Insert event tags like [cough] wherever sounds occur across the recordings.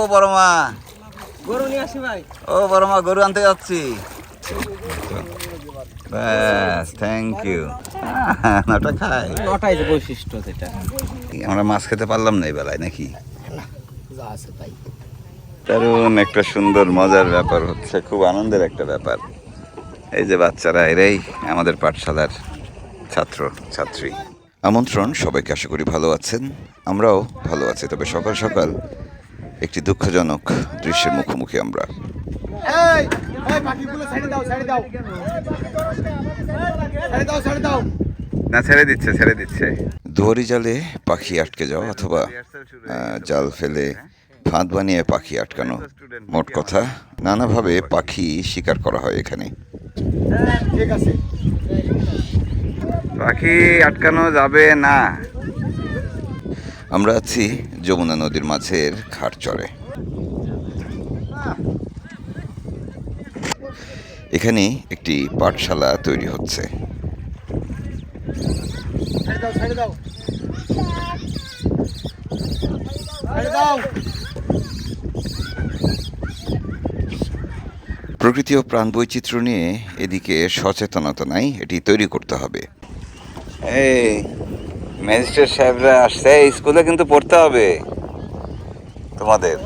ও বড় মা। গরু নিয়ে আসি ভাই। ও বড় মা গরু আনতে যাচ্ছি। ব্যাস থ্যাংক ইউ ওটা খাই। নটাই যে বৈশিষ্ট্য যেটা। আমরা মাছ খেতে পারলাম না এই বেলায় নাকি? দারুণ একটা সুন্দর মজার ব্যাপার হচ্ছে খুব আনন্দের একটা ব্যাপার। এই যে বাচ্চারা এরাই আমাদের পাঠশালার ছাত্র ছাত্রী। আমন্ত্রণ সবাইকে আশা করি ভালো আছেন। আমরাও ভালো আছি তবে সকাল সকাল একটি দুঃখজনক দৃশ্যের মুখোমুখি আমরা। এই এই পাখিগুলো ছেড়ে দাও ছেড়ে দাও। ছেড়ে দাও ছেড়ে দাও। না ছেড়ে দিচ্ছে ছেড়ে দিচ্ছে। দুয়ারি জালে পাখি আটকে যাওয়া অথবা জাল ফেলে ফাঁদ বানিয়ে পাখি আটকানো মোট কথা নানাভাবে পাখি শিকার করা হয় এখানে। ঠিক আছে। পাখি আটকানো যাবে না। আমরা আছি যমুনা নদীর মাঝের ঘাট চরে। এখানে একটি পাঠশালা তৈরি হচ্ছে। প্রকৃতি ও প্রাণ বৈচিত্র্য নিয়ে এদিকে সচেতনতা নাই, এটি তৈরি করতে হবে। ম্যাজিস্ট্রেট সাহেবরা আসছে স্কুলে কিন্তু পড়তে হবে। তোমাদের।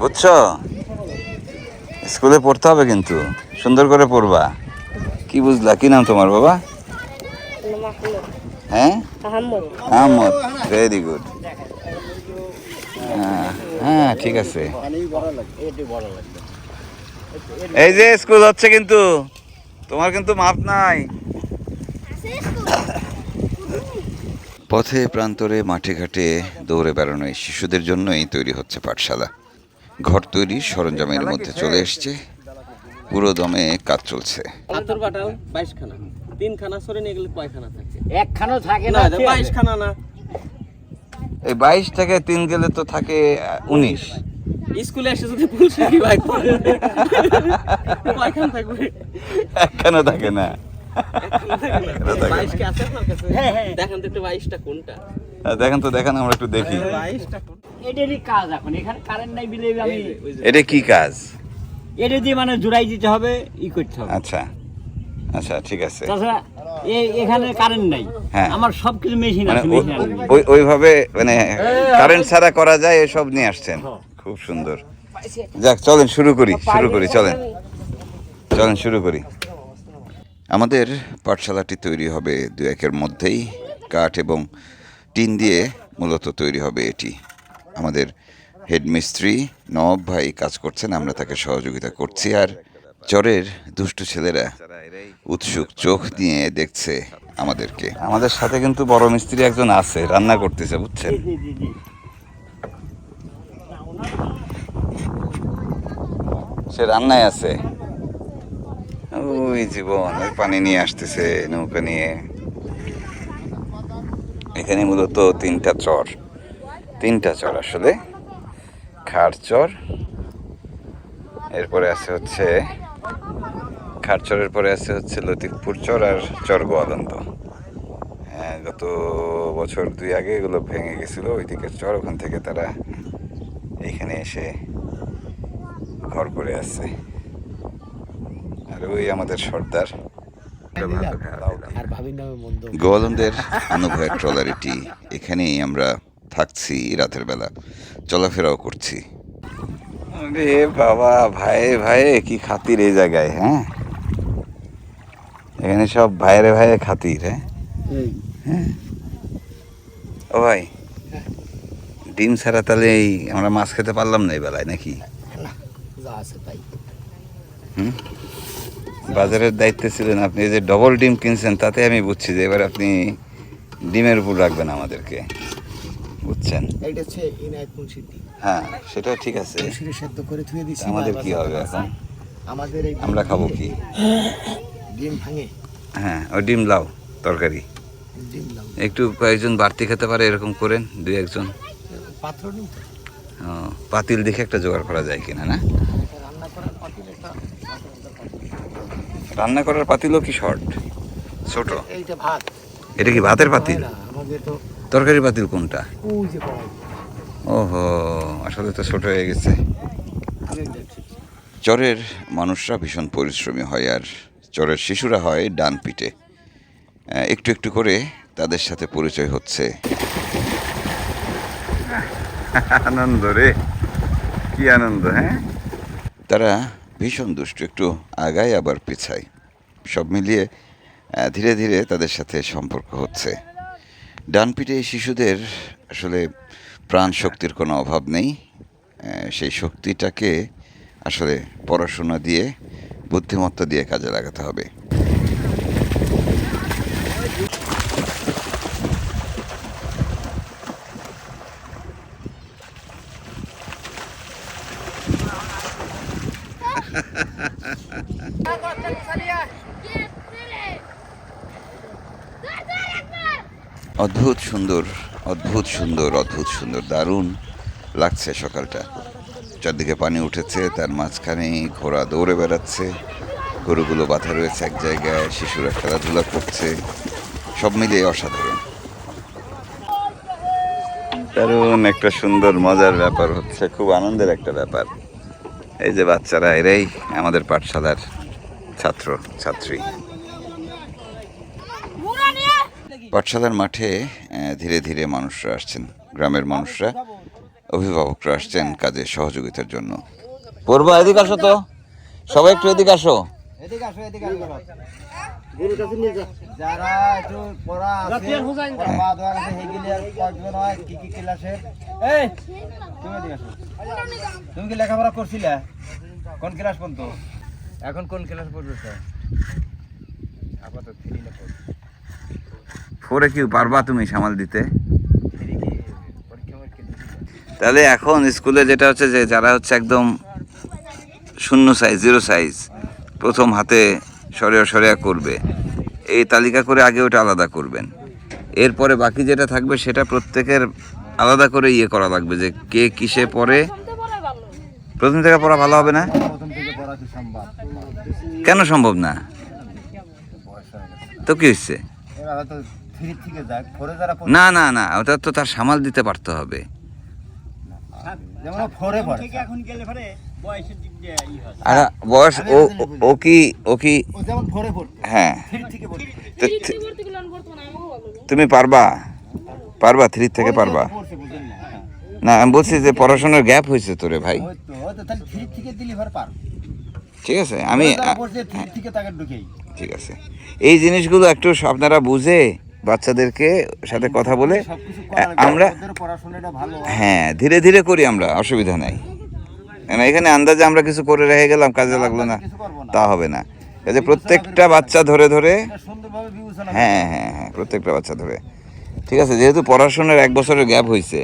বুঝছ? স্কুলে পড়তে হবে কিন্তু, সুন্দর করে পড়বা। কি বুঝলা? কি নাম তোমার বাবা? হ্যাঁ? আহমদ ভেরি গুড হ্যাঁ ঠিক আছে। এই যে, স্কুল হচ্ছে কিন্তু। তোমার কিন্তু মাপ নাই। পথে প্রান্তরে মাঠে ঘাটে দৌড়ে বেড়ানো এই শিশুদের জন্যই তৈরি হচ্ছে পাঠশালা। ঘর তৈরি সরঞ্জামের মধ্যে চলে এসছে। পুরো দমে কাজ চলছে। পাথর বাটাল বাইশ খানা তিন খানা সরে নিয়ে গেলে কয় খানা থাকে না বাইশ না। এই বাইশ থেকে তিন গেলে তো থাকে উনিশ। স্কুলে এসে যদি থাকবে? একখানে থাকে না। বাইশ কে আছে আপনার কাছে? দেখেন তো একটু বাইশটা কোনটা? হ্যাঁ, দেখেন তো দেখেন আমরা একটু দেখি। এটারই কাজ এখন এখানে কারেন্ট নাই বিলে আমি এটা কি কাজ? এটা দিয়ে মানে জোড়াই দিতে হবে ই করতে হবে। আচ্ছা আচ্ছা ঠিক আছে। তাছাড়া এখানে কারেন্ট নাই। হ্যাঁ। আমার সব কিছু মেশিন আছে মেশিন আছে। ওই- ওইভাবে মানে কারেন্ট ছাড়া করা যায় এসব নিয়ে আসছেন। খুব সুন্দর। যাক চলেন শুরু করি শুরু করি চলেন। চলেন শুরু করি। আমাদের পাঠশালাটি তৈরি হবে দু একের মধ্যেই কাঠ এবং টিন দিয়ে মূলত তৈরি হবে এটি। আমাদের হেডমিস্ত্রি নব ভাই কাজ করছেন আমরা তাকে সহযোগিতা করছি আর চরের দুষ্টু ছেলেরা উৎসুক চোখ নিয়ে দেখছে আমাদেরকে। আমাদের সাথে কিন্তু বড় মিস্ত্রি একজন আছে রান্না করতেছে বুঝছেন? সে রান্নায় আছে। ওই জীবন ওই পানি নিয়ে আসতেছে নৌকা নিয়ে। এখানে মূলত তিনটা চর তিনটা চর আসলে। খাড় চর, এরপরে আছে হচ্ছে খারচরের পরে আছে হচ্ছে লতিফপুর চর আর চর গোয়ালন্দ। হ্যাঁ গত বছর দুই আগে এগুলো ভেঙে গেছিল ওই দিকের চর, ওখান থেকে তারা এখানে এসে ঘর করে আসছে। ওই আমাদের সর্দার। নামে গোয়ালন্দের অনুভয়ের ট্রলারিটি এখানেই আমরা থাকছি রাতের বেলা। চলাফেরাও করছি। রে বাবা ভাই ভাই কি খাতির এই জায়গায় হ্যাঁ? এখানে সব ভাইরে ভাইয়ে খাতির হ্যাঁ? হ্যাঁ। ও ভাই ডিম ছাড়া তাহলে এই আমরা মাছ খেতে পারলাম না এই বেলায় নাকি? যা আছে হুম? বাজারের দায়িত্বে ছিলেন আপনি যে ডবল ডিম কিনছেন তাতে আমি বুঝছি যে এবার আপনি ডিমের উপর রাখবেন আমাদেরকে। বুঝছেন? হচ্ছে ইনায়ত হ্যাঁ সেটা ঠিক আছে। মুন্সিরে সেদ্ধ করে থুয়ে দিছি আমাদের কি হবে এখন? আমাদের এই আমরা খাব কি? ডিম ভাঙে। হ্যাঁ ওই ডিম লাও তরকারি। ডিম লাউ। একটু কয়েকজন বাড়তি খেতে পারে এরকম করেন দুই একজন। পাত্র ও, পাতিল দেখে একটা জোগাড় করা যায় কিনা না রান্না করার পাতিল একটা রান্না করার পাতিলও কি শর্ট? ছোট। এইটা ভাত। এটা কি ভাতের পাতিল? তরকারি পাতিল কোনটা? ওহো আসলে তো ছোট হয়ে গেছে। চরের মানুষরা ভীষণ পরিশ্রমী হয় আর চরের শিশুরা হয় ডান পিঠে। একটু একটু করে তাদের সাথে পরিচয় হচ্ছে। আনন্দ রে কি আনন্দ হ্যাঁ? তারা ভীষণ দুষ্ট, একটু আগায় আবার পিছায় সব মিলিয়ে ধীরে ধীরে তাদের সাথে সম্পর্ক হচ্ছে। ডান পিঠে এই শিশুদের আসলে প্রাণ শক্তির কোনো অভাব নেই। সেই শক্তিটাকে আসলে পড়াশোনা দিয়ে, বুদ্ধিমত্তা দিয়ে কাজে লাগাতে হবে। অদ্ভুত সুন্দর অদ্ভুত সুন্দর অদ্ভুত সুন্দর, দারুণ লাগছে সকালটা। চারদিকে পানি উঠেছে, তার মাঝখানে ঘোড়া দৌড়ে বেড়াচ্ছে, গরুগুলো বাঁধা রয়েছে এক জায়গায়, শিশুরা খেলাধুলা করছে, সব মিলিয়ে অসাধারণ। দারুণ একটা সুন্দর, মজার ব্যাপার হচ্ছে, খুব আনন্দের একটা ব্যাপার। এই যে বাচ্চারা, এরাই আমাদের পাঠশালার ছাত্র, ছাত্রী। পাঠশালার মাঠে ধীরে ধীরে মানুষরা আসছেন গ্রামের মানুষরা অভিভাবকরা আসছেন কাজে সহযোগিতার জন্য। পূর্বা এদিকে আসো তো। সবাই একটু এদিকে আসো। এদিকে আসো এদিকে যারা একটু পড়া আছে পড়া কয়েকজন হয় কি কি ক্লাসের এই! তুমি এদিকে আসো। তুমি কি লেখাপড়া করছিলে? কোন ক্লাস পর্যন্ত এখন কোন ক্লাস পড়ছো আপাতত থ্রি না ফোর কি পারবা তুমি সামাল দিতে? তাহলে এখন স্কুলে যেটা হচ্ছে যে যারা হচ্ছে একদম শূন্য সাইজ জিরো সাইজ প্রথম হাতে সরিয়া সরিয়া করবে, এই তালিকা করে আগে ওটা আলাদা করবেন। এরপরে বাকি যেটা থাকবে সেটা প্রত্যেকের আলাদা করে ইয়ে করা লাগবে যে কে কিসে পড়ে। প্রথম থেকে পড়া ভালো হবে না? কেন সম্ভব না? তো কি হচ্ছে? থ্রি থেকে যাক ফোরে যারা না না না ওটা তো তার সামাল দিতে পারতে হবে। যেমন ফোরে থেকে এখন গেলে পরে বয়সের দিক দিয়ে আর বয়স ও ও- ও কি? ও কি যেমন ফোরে পড়তো হ্যাঁ। তুমি পারবা? পারবা? থ্রি থেকে পারবা? না। হ্যাঁ। আমি বলছি যে পড়াশোনার গ্যাপ হয়েছে তোরে ভাই। ওই তো ওই তো তাহলে থ্রি থেকে দিলি ভার পার। ঠিক আছে আমি ঢুকেই। ঠিক আছে। এই জিনিসগুলো একটু আপনারা বুঝে বাচ্চাদেরকে সাথে কথা বলে আমরা হয়। হ্যাঁ ধীরে ধীরে করি আমরা অসুবিধা নাই। এখানে আন্দাজে আমরা কিছু করে রেখে গেলাম কাজে লাগল না তা হবে না। যে প্রত্যেকটা বাচ্চা ধরে ধরে হ্যাঁ হ্যাঁ হ্যাঁ প্রত্যেকটা বাচ্চা ধরে। ঠিক আছে যেহেতু পড়াশোনার এক বছরের গ্যাপ হয়েছে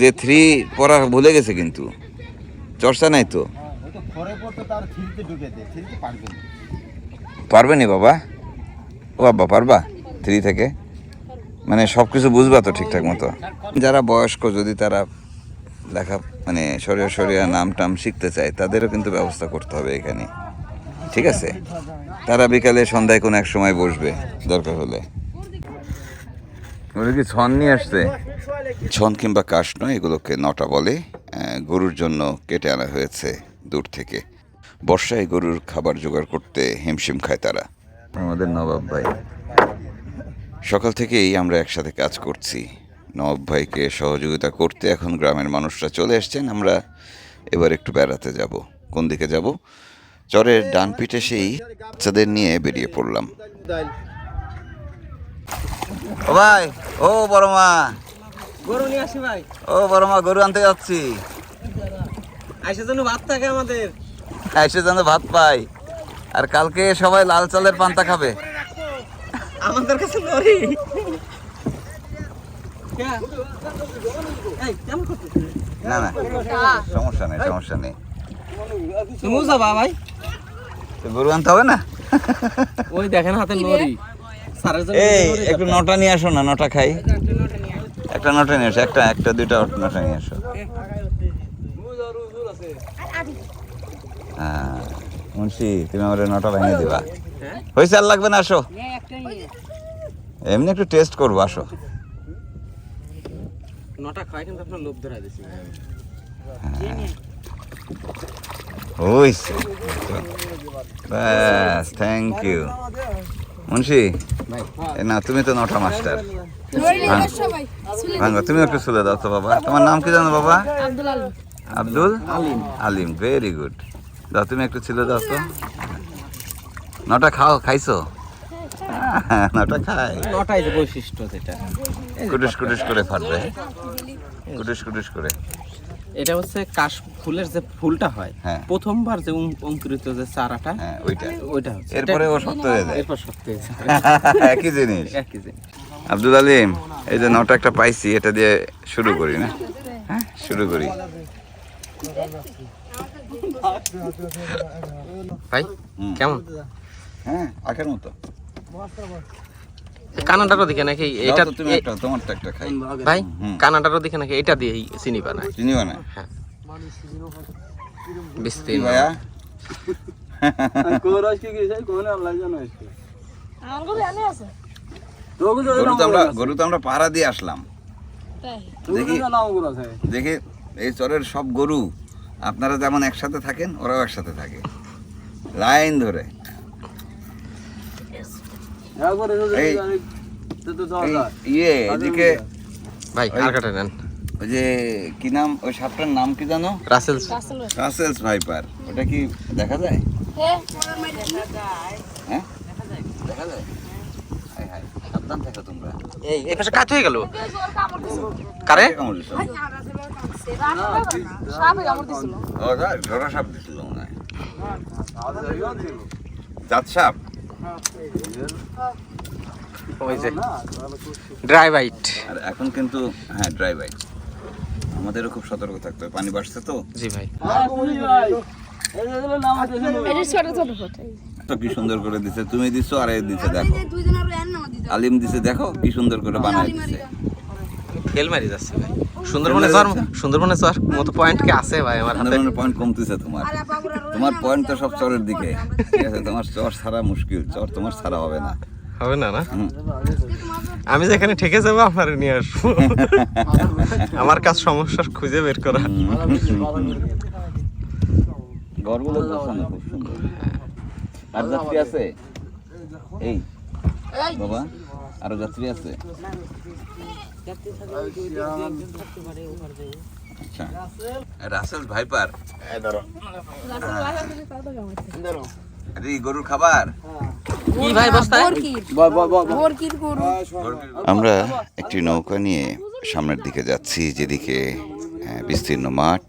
যে থ্রি পড়া ভুলে গেছে কিন্তু চর্চা নাই তো। ওই তো ফোরে পড়তো তার থ্রিতে ঢুকে দে থ্রিতে পারবে না। পারবে নি বাবা? ও বাবা পারবা? থ্রি থেকে? মানে সব কিছু বুঝবা তো ঠিকঠাক মতো। যারা বয়স্ক, যদি তারা লেখা মানে সরিয়া সরিয়া নাম টাম শিখতে চায়, তাদেরও কিন্তু ব্যবস্থা করতে হবে এখানে। ঠিক আছে? তারা বিকালে সন্ধ্যায় কোনো এক সময় বসবে, দরকার হলে। কি, ছন নিয়ে আসছে ছন কিংবা কাশ নয় এগুলোকে নটা বলে। গরুর জন্য কেটে আনা হয়েছে দূর থেকে। বর্ষায় গরুর খাবার জোগাড় করতে হিমশিম খায় তারা। আমাদের নবাব ভাই। সকাল থেকেই আমরা একসাথে কাজ করছি। নবাব ভাইকে সহযোগিতা করতে এখন গ্রামের মানুষরা চলে এসছেন আমরা এবার একটু বেড়াতে যাব। কোন দিকে যাব? চরের ডান পিঠে সেই বাচ্চাদের নিয়ে বেরিয়ে পড়লাম। ও ভাই ও বড় মা। গরু নিয়ে আসি ভাই। ও বড় মা গরু আনতে যাচ্ছি। আইসে জন্য ভাত থাকে আমাদের। এসে যেন ভাত পাই। আর কালকে সবাই লাল চালের পান্তা খাবে। আমাদের কাছে নরি না না। সমস্যা নেই সমস্যা নেই তুমি যাবা ভাই গরু আনতে হবে না? ওই দেখেন হাতে নরি এই একটু নটা নিয়ে আসো না নটা খাই। একটা নটা নিয়ে আসো। একটা একটা দুইটা নটা নিয়ে আসো। হ্যাঁ মুন্সি তুমি আমার নটা ভেঙে দিবা। হয়েছে আর লাগবে না আসো। এমনি একটু টেস্ট করব আসো। দিছি। ওই ব্যাস থ্যাংক ইউ মুন্সি এ না তুমি তো নটা মাস্টার। ভাঙ্গো তুমি একটু চলে দাও তো বাবা। তোমার নাম কি জানো বাবা? আব্দুল আলিম। আলিম। ভেরি গুড দাও তুমি একটু ছিল দাও তো। নটা খাও খাইছো? [laughs] নটা খাই। নটাই যে বৈশিষ্ট্য যেটা। কুটুস কুটুস করে ফাটবে। কুটুস কুটুস করে। এটা হচ্ছে কাশ ফুলের যে ফুলটা হয় হ্যাঁ। প্রথমবার যে অঙ্কুরিত যে চারাটা হ্যাঁ ওইটা। ওইটা হচ্ছে। এরপরে ও শক্ত হয়ে যায়। এরপর শক্ত হয়েছে [laughs] একই জিনিস। একই জিনিস। আব্দুল আলিম এই যে নটা একটা পাইছি এটা দিয়ে শুরু করি না? হ্যাঁ শুরু করি। ভাই কেমন? হ্যাঁ আখের মতো। কানাডারও দিকে নাকি এটা তুমি একটা তোমারটা একটা খাই। ভাই কানাডারও দিকে নাকি এটা দিয়ে চিনি বানায়? চিনিও না হ্যাঁ কি ভাইয়া? গরু তো আমরা গরু তো আমরা পাহারা দিয়ে আসলাম। দেখি দেখি এই চরের সব গরু আপনারা যেমন একসাথে থাকেন ওরাও একসাথে থাকে। লাইন ধরে। ইয়ে এদিকে ভাই আর কাটা নেন ওই যে কি নাম ওই সাপটার নাম কি জানো রাসেলস রাসেলস ভাইপার ওটা কি দেখা যায় হ্যাঁ দেখা যায় হায় হায় সাবধান থাকো তোমরা এই এই পাশে কাজ হয়ে গেল কারে কামড় দিছো? ও যা ঝোড়া সাপ দিছিল মনে হয় জাত সাপ ওই যে ড্রাই বাইট আর এখন কিন্তু হ্যাঁ ড্রাই বাইক আমাদেরও খুব সতর্ক থাকতে হবে পানি বাড়ছে তো। জি ভাই। তো কি সুন্দর করে দিছে তুমি দিছো আর এ দিছে দেখো। আলিম দিছে দেখো কি সুন্দর করে বানায় দিছে। ফেল মারি যাচ্ছে ভাই। সুন্দরবনে যাওয়ার সুন্দরবনে যাওয়ার মতো পয়েন্ট কি আছে ভাই আমার হাতে? পয়েন্ট কমতেছে তোমার। তোমার পয়েন্ট তো সব চরের দিকে ঠিক আছে তোমার চর ছাড়া মুশকিল চর তোমার ছাড়া হবে না হবে না না আমি যেখানে ঠেকে যাব আপনার নিয়ে আসব আমার কাজ সমস্যা খুঁজে বের করা ঘরগুলো গোছানো খুব সুন্দর আর যাত্রী আছে এই বাবা আরও যাত্রী আছে আচ্ছা। রাসেল। ভাইপার। গরুর খাবার? কি ভাই বস্তায় আমরা একটি নৌকা নিয়ে সামনের দিকে যাচ্ছি যেদিকে আহ, বিস্তীর্ণ মাঠ।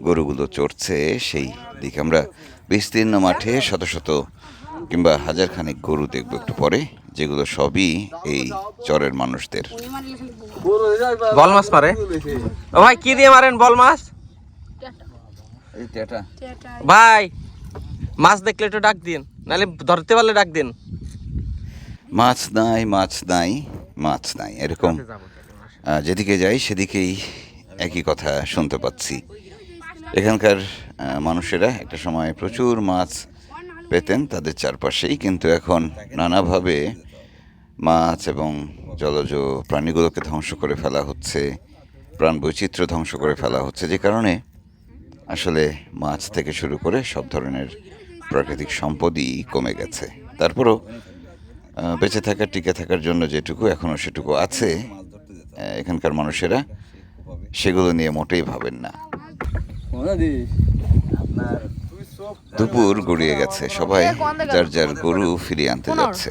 গরুগুলো চড়ছে সেই দিকে আমরা বিস্তীর্ণ মাঠে শত শত কিংবা হাজার খানিক গরু দেখব একটু পরে যেগুলো সবই এই চরের মানুষদের। বল মাছ মারে? ও ভাই কি দিয়ে মারেন বল মাছ ভাই মাছ দেখলে একটু ডাক দিন নাহলে ধরতে পারলে ডাক দিন। মাছ নাই মাছ নাই মাছ নাই এরকম। যেদিকে যাই সেদিকেই একই কথা শুনতে পাচ্ছি। এখানকার মানুষেরা একটা সময় প্রচুর মাছ পেতেন তাদের চারপাশেই কিন্তু এখন নানাভাবে মাছ এবং জলজ প্রাণীগুলোকে ধ্বংস করে ফেলা হচ্ছে, প্রাণ বৈচিত্র্য ধ্বংস করে ফেলা হচ্ছে, যে কারণে আসলে মাছ থেকে শুরু করে সব ধরনের প্রাকৃতিক সম্পদই কমে গেছে। তারপরও বেঁচে থাকার টিকে থাকার জন্য যেটুকু এখনও সেটুকু আছে এখানকার মানুষেরা সেগুলো নিয়ে মোটেই ভাবেন না। দুপুর গড়িয়ে গেছে, সবাই যার যার গরু ফিরিয়ে আনতে যাচ্ছে।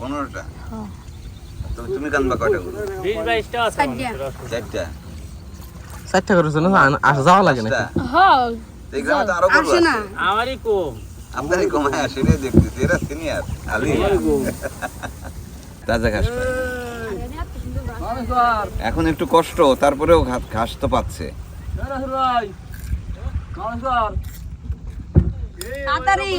পনেরোটা। তুমি কানবা কয়টা গরু চারটা। চারটা? করে জন্য আসা যাওয়া লাগে না এই গ্রামে তো আরও গরু আছে। আমারই কম। আপনারই কমায় আসে রে দেখতেছি। এরা সিনিয়র আলি। তাজা ঘাস এখন একটু কষ্ট তারপরেও ঘাস তো পাচ্ছে। তাড়াতাড়ি।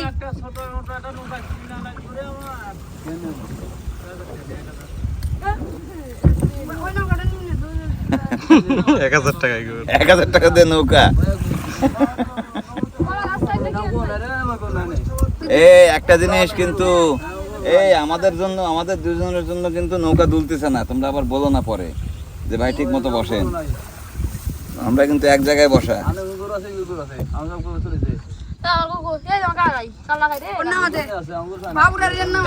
এই, একটা জিনিস কিন্তু, এই, আমাদের জন্য, আমাদের দুজনের জন্য কিন্তু নৌকা দুলতেছে না। তোমরা আবার বলো না পরে যে ভাই ঠিক মতো বসেন। আমরা কিন্তু এক জায়গায় বসা।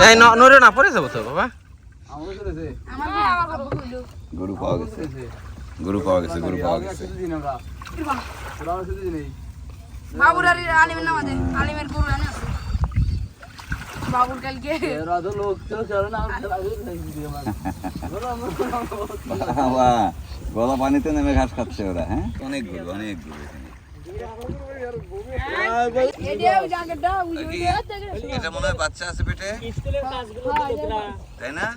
এই না পড়ে যাব তো বাবা। গরু পাওয়া গেছে। গরু পাওয়া গেছে গরু পাওয়া গেছে। বাবুর আলিমের নামাজে আলিমের গরু এনে আছে। বাবুর কালকে। বাবা, গলা পানিতে নেমে ঘাস খাচ্ছে ওরা হ্যাঁ? অনেক গরু অনেক গরু এখানে। ওই ওই এটা মনে হয় বাচ্চা আছে পেটে তাই না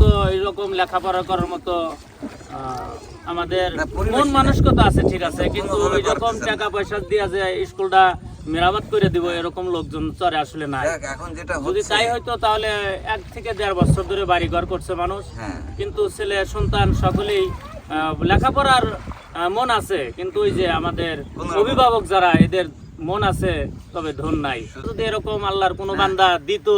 তো এরকম লেখাপড়া করার মতো আমাদের মন। মানসিকতা আছে ঠিক আছে কিন্তু পারতেছে না। টাকা পয়সা দিয়ে যে স্কুলটা মেরামত করে দিব এরকম লোকজন চরে আসলে নাই। এখন যেটা যদি তাই হয়তো তাহলে এক থেকে দেড় বছর ধরে বাড়ি ঘর করছে মানুষ। হ্যাঁ। কিন্তু ছেলে সন্তান সকলেই লেখাপড়ার মন আছে। কিন্তু ওই যে আমাদের অভিভাবক যারা এদের মন আছে তবে ধন নাই। যদি এরকম আল্লাহর কোনো বান্দা দিত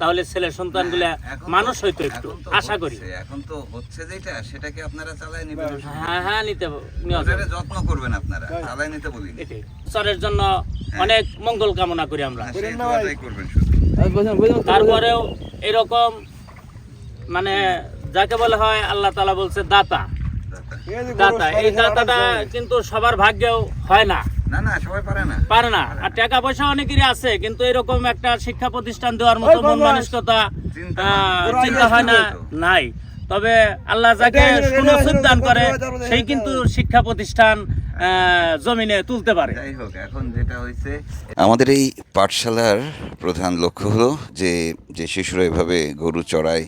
তাহলে ছেলে সন্তানগুলা এখন মানুষ হইতো একটু আশা করি। এখন তো হচ্ছে যেটা সেটাকে আপনারা চালায় নেবেন। হ্যাঁ হ্যাঁ নিতে নেওয়া যত্ন করবেন আপনারা চালায় নিতে বলি। ঈশ্বরের জন্য অনেক মঙ্গল কামনা করি আমরা। তারপরেও এরকম মানে যাকে বলা হয় আল্লাহ তালা বলছে দাতা। দাতা। এই দাতাটা কিন্তু সবার ভাগ্যেও হয় না। না না সবাই পারে না। পারে না। আর টাকা পয়সা অনেকেরই আছে কিন্তু এরকম একটা শিক্ষা প্রতিষ্ঠান দেওয়ার মতো মন মানসিকতা চিন্তা আহ, হয় না নাই। তবে আল্লাহ যাকে সুনসিব দান করে সেই কিন্তু শিক্ষা প্রতিষ্ঠান আহ, জমিনে তুলতে পারে। যাই এখন যেটা হয়েছে আমাদের এই পাঠশালার প্রধান লক্ষ্য হলো যে যে শিশুরা এভাবে গরু চড়ায়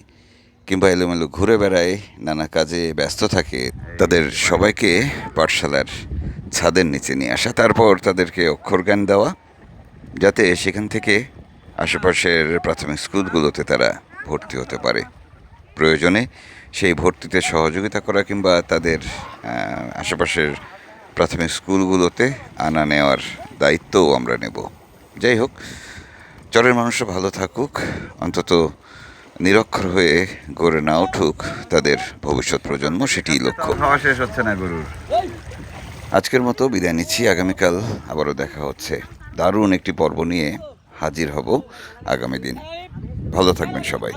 কিংবা এলোমেলো ঘুরে বেড়ায় নানা কাজে ব্যস্ত থাকে তাদের সবাইকে পাঠশালার ছাদের নিচে নিয়ে আসা, তারপর তাদেরকে অক্ষর জ্ঞান দেওয়া, যাতে সেখান থেকে আশেপাশের প্রাথমিক স্কুলগুলোতে তারা ভর্তি হতে পারে। প্রয়োজনে সেই ভর্তিতে সহযোগিতা করা কিংবা তাদের আশেপাশের প্রাথমিক স্কুলগুলোতে আনা নেওয়ার দায়িত্বও আমরা নেব। যাই হোক, চরের মানুষরা ভালো থাকুক, অন্তত নিরক্ষর হয়ে গড়ে না উঠুক তাদের ভবিষ্যৎ প্রজন্ম, সেটিই লক্ষ্য। শেষ হচ্ছে না গরুর আজকের মতো বিদায় নিচ্ছি। আগামীকাল আবারও দেখা হচ্ছে। দারুণ একটি পর্ব নিয়ে হাজির হব আগামী দিন। ভালো থাকবেন সবাই।